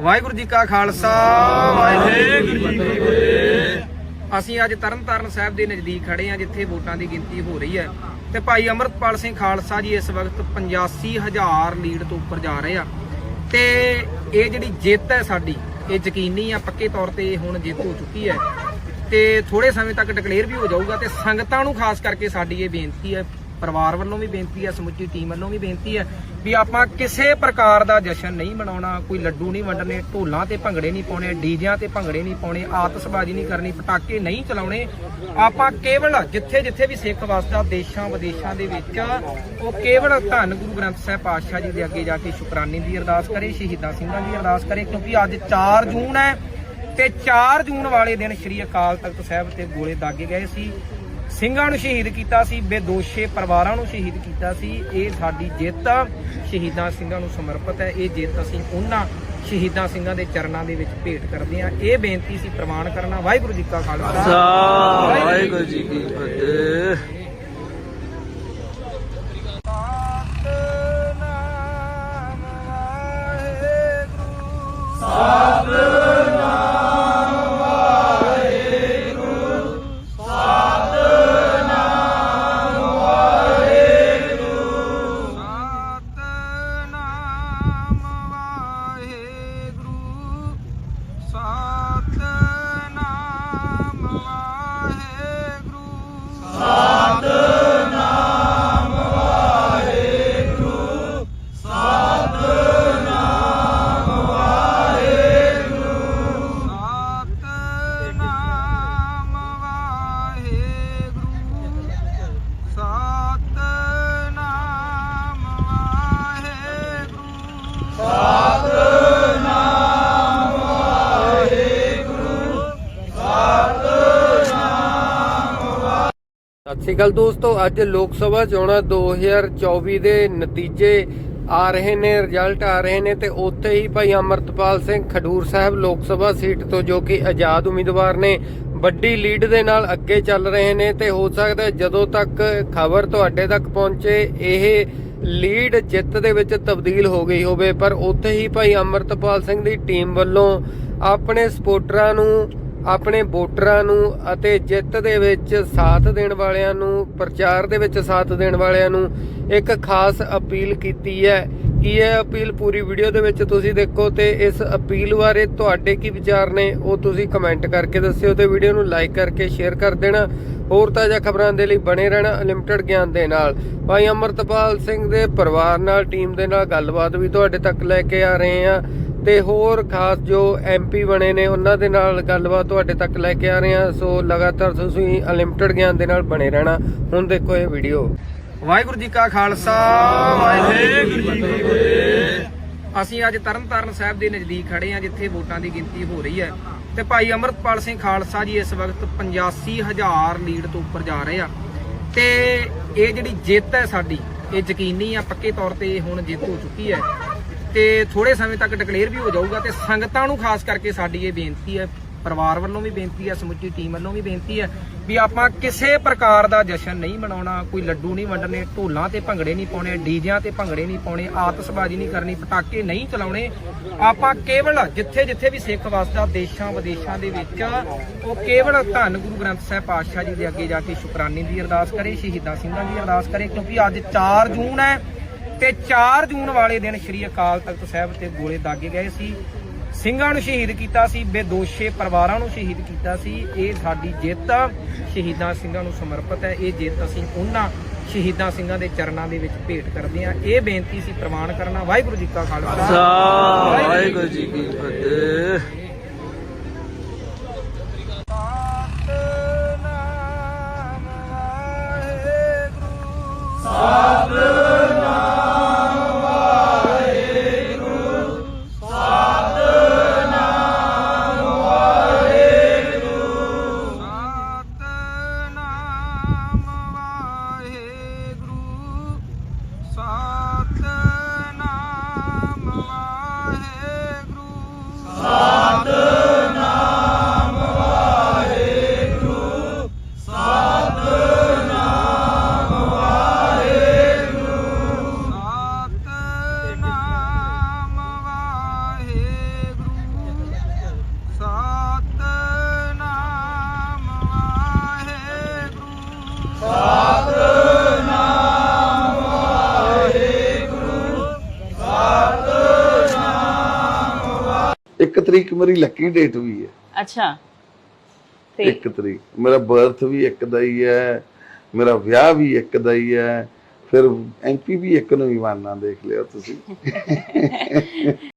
ਵਾਹਿਗੁਰੂ ਜੀ ਕਾ ਖਾਲਸਾ, ਵਾਹਿਗੁਰੂ ਜੀ ਕੀ ਫਤਿਹ। ਅਸੀਂ ਅੱਜ ਤਰਨਤਾਰਨ ਸਾਹਿਬ ਦੇ ਨਜ਼ਦੀਕ ਖੜੇ ਹਾਂ, ਜਿੱਥੇ ਵੋਟਾਂ ਦੀ ਗਿਣਤੀ ਹੋ ਰਹੀ ਹੈ। ਤੇ ਭਾਈ ਅਮਰਤਪਾਲ ਸਿੰਘ ਖਾਲਸਾ ਜੀ ਇਸ ਵਕਤ 85000 ਲੀਡ ਤੋਂ ਉੱਪਰ ਜਾ ਰਹੇ ਆ। ਤੇ ਇਹ ਜਿਹੜੀ ਜਿੱਤ ਹੈ ਸਾਡੀ, ਇਹ ਯਕੀਨੀ ਆ, ਪੱਕੇ ਤੌਰ ਤੇ ਹੁਣ ਜਿੱਤ ਹੋ ਚੁੱਕੀ ਹੈ। ਤੇ ਥੋੜੇ ਸਮੇਂ ਤੱਕ ਡਿਕਲੇਅਰ ਵੀ ਹੋ ਜਾਊਗਾ ਤੇ ਸੰਗਤਾਂ ਨੂੰ ਖਾਸ ਕਰਕੇ ਸਾਡੀ ਇਹ ਬੇਨਤੀ ਹੈ ਪਰਿਵਾਰ ਵੱਲੋਂ ਵੀ ਬੇਨਤੀ ਹੈ, ਸਮੁੱਚੀ ਟੀਮ ਵੱਲੋਂ ਵੀ ਬੇਨਤੀ ਹੈ ਵੀ ਆਪਾਂ ਕਿਸੇ ਪ੍ਰਕਾਰ ਦਾ ਜਸ਼ਨ ਨਹੀਂ ਮਨਾਉਣਾ, ਕੋਈ ਲੱਡੂ ਨਹੀਂ ਵੰਡਣੇ, ਢੋਲਾਂ ਤੇ ਭੰਗੜੇ ਨਹੀਂ ਪਾਉਣੇ, ਡੀਜਿਆਂ ਤੇ ਭੰਗੜੇ ਨਹੀਂ ਪਾਉਣੇ, ਆਤਸ਼ਬਾਜ਼ੀ ਨਹੀਂ ਕਰਨੀ, ਪਟਾਕੇ ਨਹੀਂ ਚਲਾਉਣੇ, ਆਪਾਂ ਕੇਵਲ ਜਿੱਥੇ ਜਿੱਥੇ ਵੀ ਸਿੱਖ ਵਸਦਾ, ਦੇਸ਼ਾਂ ਵਿਦੇਸ਼ਾਂ ਦੇ ਵਿੱਚ, ਉਹ ਕੇਵਲ ਧੰਨ ਗੁਰੂ ਗ੍ਰੰਥ ਸਾਹਿਬ ਪਾਤਸ਼ਾਹ ਜੀ ਦੇ ਅੱਗੇ ਜਾ ਕੇ ਸ਼ੁਕਰਾਨੇ ਦੀ ਅਰਦਾਸ ਕਰੇ, ਸ਼ਹੀਦਾਂ ਸਿੰਘਾਂ ਦੀ ਅਰਦਾਸ ਕਰੇ, ਕਿਉਂਕਿ ਅੱਜ 4 ਜੂਨ ਹੈ ਤੇ 4 ਜੂਨ ਵਾਲੇ ਦਿਨ ਸ੍ਰੀ ਅਕਾਲ ਤਖਤ ਸਾਹਿਬ ਤੇ ਗੋਲੇ ਦਾਗੇ ਗਏ ਸੀ। ਸਿੰਘਾਂ ਨੂੰ ਸ਼ਹੀਦ ਕੀਤਾ ਸੀ ਬੇਦੋਸ਼ੇ ਪਰਿਵਾਰਾਂ ਨੂੰ ਸ਼ਹੀਦ ਕੀਤਾ ਸੀ। ਇਹ ਸਾਡੀ ਜਿੱਤ। ਸ਼ਹੀਦਾਂ ਸਿੰਘਾਂ ਨੂੰ ਸਮਰਪਿਤ ਹੈ। ਇਹ ਜਿੱਤ ਅਸੀਂ ਉਹਨਾਂ ਸ਼ਹੀਦਾਂ ਸਿੰਘਾਂ ਦੇ ਚਰਨਾਂ ਦੇ ਵਿੱਚ ਭੇਟ ਕਰਦੇ ਹਾਂ। ਇਹ ਬੇਨਤੀ ਸੀ ਪ੍ਰਮਾਣ ਕਰਨਾ। ਵਾਹਿਗੁਰੂ ਜੀ ਕਾ ਖਾਲਸਾ। ਵਾਹਿਗੁਰੂ ਜੀ ਕੀ ਫਤਿਹ। ਸਤਿ ਸ਼੍ਰੀ ਅਕਾਲ ਦੋਸਤੋ, ਅੱਜ ਲੋਕ ਸਭਾ ਚੋਣਾਂ 2024 ਦੇ ਨਤੀਜੇ ਆ ਰਹੇ ਨੇ ਰਿਜ਼ਲਟ ਆ ਰਹੇ ਨੇ ਤੇ ਉੱਥੇ ਹੀ ਭਾਈ ਅਮਰਤਪਾਲ ਸਿੰਘ ਖਡੂਰ ਸਾਹਿਬ ਲੋਕ ਸਭਾ ਸੀਟ ਤੋਂ ਜੋ ਕਿ ਆਜ਼ਾਦ ਉਮੀਦਵਾਰ ਨੇ, ਵੱਡੀ ਲੀਡ ਦੇ ਨਾਲ ਅੱਗੇ ਚੱਲ ਰਹੇ ਨੇ ਤੇ ਹੋ ਸਕਦਾ ਜਦੋਂ ਤੱਕ ਖਬਰ ਤੁਹਾਡੇ ਤੱਕ ਪਹੁੰਚੇ, ਇਹ ਲੀਡ ਜਿੱਤ ਦੇ ਵਿੱਚ ਤਬਦੀਲ ਹੋ ਗਈ ਹੋਵੇ। ਪਰ ਉੱਥੇ ਹੀ ਭਾਈ ਅਮਰਤਪਾਲ ਸਿੰਘ ਦੀ ਟੀਮ ਵੱਲੋਂ ਆਪਣੇ ਸਪੋਰਟਰਾਂ ਨੂੰ ਆਪਣੇ ਵੋਟਰਾਂ ਨੂੰ ਅਤੇ ਜਿੱਤ ਦੇ ਵਿੱਚ ਸਾਥ ਦੇਣ ਵਾਲਿਆਂ ਨੂੰ, ਪ੍ਰਚਾਰ ਦੇ ਵਿੱਚ ਸਾਥ ਦੇਣ ਵਾਲਿਆਂ ਨੂੰ ਇੱਕ ਖਾਸ ਅਪੀਲ ਕੀਤੀ ਹੈ। ਕਿ ਇਹ ਅਪੀਲ ਪੂਰੀ ਵੀਡੀਓ ਦੇ ਵਿੱਚ ਤੁਸੀਂ ਦੇਖੋ ਤੇ ਇਸ ਅਪੀਲ ਬਾਰੇ ਤੁਹਾਡੇ ਕੀ ਵਿਚਾਰ ਨੇ, ਉਹ ਤੁਸੀਂ ਕਮੈਂਟ ਕਰਕੇ ਦੱਸਿਓ ਤੇ ਵੀਡੀਓ ਨੂੰ ਲਾਈਕ ਕਰਕੇ ਸ਼ੇਅਰ ਕਰ ਦੇਣਾ। ਹੋਰ ਤਾਜ਼ਾ ਖਬਰਾਂ ਦੇ ਲਈ ਬਣੇ ਰਹਿਣਾ ਅਨਲਿਮਟਿਡ ਗਿਆਨ ਦੇ ਨਾਲ। ਭਾਈ ਅਮਰਤਪਾਲ ਸਿੰਘ ਦੇ ਪਰਿਵਾਰ ਨਾਲ, ਟੀਮ ਦੇ ਨਾਲ ਗੱਲਬਾਤ ਵੀ ਤੁਹਾਡੇ ਤੱਕ ਲੈ ਕੇ ਆ ਰਹੇ ਹਾਂ। ਤੇ ਹੋਰ ਖਾਸ ਜੋ ਐਮਪੀ ਬਣੇ ਨੇ, ਉਹਨਾਂ ਦੇ ਨਾਲ ਗੱਲਬਾਤ ਤੁਹਾਡੇ ਤੱਕ ਲੈ ਕੇ ਆ ਰਹੇ ਹਾਂ। ਸੋ ਲਗਾਤਾਰ ਤੁਸੀਂ ਅਨਲਿਮਟਿਡ ਗਿਆਨ ਦੇ ਨਾਲ ਬਣੇ ਰਹਿਣਾ। ਹੁਣ ਦੇਖੋ ਇਹ ਵੀਡੀਓ ਵਾਹਿਗੁਰੂ ਜੀ ਕਾ ਖਾਲਸਾ, ਵਾਹਿਗੁਰੂ ਜੀ ਕੀ ਫਤਿਹ। ਅਸੀਂ ਅੱਜ ਤਰਨਤਾਰਨ ਸਾਹਿਬ ਦੇ ਨਜ਼ਦੀਕ ਖੜੇ ਹਾਂ, ਜਿੱਥੇ ਵੋਟਾਂ ਦੀ ਗਿਣਤੀ ਹੋ ਰਹੀ ਹੈ। ਤੇ ਭਾਈ ਅਮਰਤਪਾਲ ਸਿੰਘ ਖਾਲਸਾ ਜੀ ਇਸ ਵਕਤ 85000 ਲੀਡ ਤੋਂ ਉੱਪਰ ਜਾ ਰਹੇ ਆ। ਤੇ ਇਹ ਜਿਹੜੀ ਜਿੱਤ ਹੈ ਸਾਡੀ, ਇਹ ਯਕੀਨੀ ਆ, ਪੱਕੇ ਤੌਰ ਤੇ ਹੁਣ ਜਿੱਤ ਹੋ ਚੁੱਕੀ ਹੈ। ਤੇ ਥੋੜੇ ਸਮੇਂ ਤੱਕ ਡਿਕਲੇਅਰ ਵੀ ਹੋ ਜਾਊਗਾ ਤੇ ਸੰਗਤਾਂ ਨੂੰ ਖਾਸ ਕਰਕੇ ਸਾਡੀ ਇਹ ਬੇਨਤੀ ਹੈ, ਪਰਿਵਾਰ ਵੱਲੋਂ ਵੀ ਬੇਨਤੀ ਹੈ, ਸਮੁੱਚੀ ਟੀਮ ਵੱਲੋਂ ਵੀ ਬੇਨਤੀ ਹੈ ਵੀ ਆਪਾਂ ਕਿਸੇ ਪ੍ਰਕਾਰ ਦਾ ਜਸ਼ਨ ਨਹੀਂ ਮਨਾਉਣਾ, ਕੋਈ ਲੱਡੂ ਨਹੀਂ ਵੰਡਣੇ, ਢੋਲਾਂ ਤੇ ਭੰਗੜੇ ਨਹੀਂ ਪਾਉਣੇ, ਡੀਜਿਆਂ ਤੇ ਭੰਗੜੇ ਨਹੀਂ ਪਾਉਣੇ, ਆਤਸ਼ਬਾਜ਼ੀ ਨਹੀਂ ਕਰਨੀ, ਪਟਾਕੇ ਨਹੀਂ ਚਲਾਉਣੇ, ਆਪਾਂ ਕੇਵਲ ਜਿੱਥੇ ਜਿੱਥੇ ਵੀ ਸਿੱਖ ਵਸਦਾ ਦੇਸ਼ਾਂ ਵਿਦੇਸ਼ਾਂ ਦੇ ਵਿੱਚ, ਉਹ ਕੇਵਲ ਧੰਨ ਗੁਰੂ ਗ੍ਰੰਥ ਸਾਹਿਬ ਪਾਤਸ਼ਾਹ ਜੀ ਦੇ ਅੱਗੇ ਜਾ ਕੇ ਸ਼ੁਕਰਾਨੇ ਦੀ ਅਰਦਾਸ ਕਰੇ, ਸ਼ਹੀਦਾਂ ਸਿੰਘਾਂ ਦੀ ਅਰਦਾਸ ਕਰੇ, ਕਿਉਂਕਿ ਅੱਜ 4 ਜੂਨ ਹੈ ਤੇ 4 ਜੂਨ ਵਾਲੇ ਦਿਨ ਸ੍ਰੀ ਅਕਾਲ ਤਖਤ ਸਾਹਿਬ ਤੇ ਗੋਲੇ ਦਾਗੇ ਗਏ ਸੀ। ਸਿੰਘਾਂ ਨੂੰ ਸ਼ਹੀਦ ਕੀਤਾ ਸੀ, ਬੇਦੋਸ਼ੇ ਪਰਿਵਾਰਾਂ ਨੂੰ ਸ਼ਹੀਦ ਕੀਤਾ ਸੀ। ਇਹ ਸਾਡੀ ਜਿੱਤ ਸ਼ਹੀਦਾਂ ਸਿੰਘਾਂ ਨੂੰ ਸਮਰਪਿਤ ਹੈ। ਇਹ ਜਿੱਤ ਅਸੀਂ ਉਹਨਾਂ ਸ਼ਹੀਦਾਂ ਸਿੰਘਾਂ ਦੇ ਚਰਨਾਂ ਦੇ ਵਿੱਚ ਭੇਟ ਕਰਦੇ ਹਾਂ। ਇਹ ਬੇਨਤੀ ਸੀ ਪ੍ਰਮਾਣ ਕਰਨਾ। ਵਾਹਿਗੁਰੂ ਜੀ ਕਾ ਖਾਲਸਾ। ਵਾਹਿਗੁਰੂ ਜੀ ਕੀ ਫਤਿਹ। saw uh, ਇੱਕ ਤਰੀਕ ਮੇਰੀ ਲੱਕੀ ਡੇਟ ਵੀ ਹੈ। ਅੱਛਾ। ਤੇ ਇੱਕ ਤਰੀਕ। ਮੇਰਾ ਬਰਥ ਵੀ ਇੱਕ ਦਾ ਹੀ ਹੈ ਮੇਰਾ ਵਿਆਹ ਵੀ ਇੱਕ ਦਾ ਹੀ ਹੈ ਫਿਰ ਐਮਪੀ ਵੀ ਇੱਕ ਨੂੰ ਹੀ ਮਾਨਣਾ ਦੇਖ ਲਿਓ ਤੁਸੀਂ।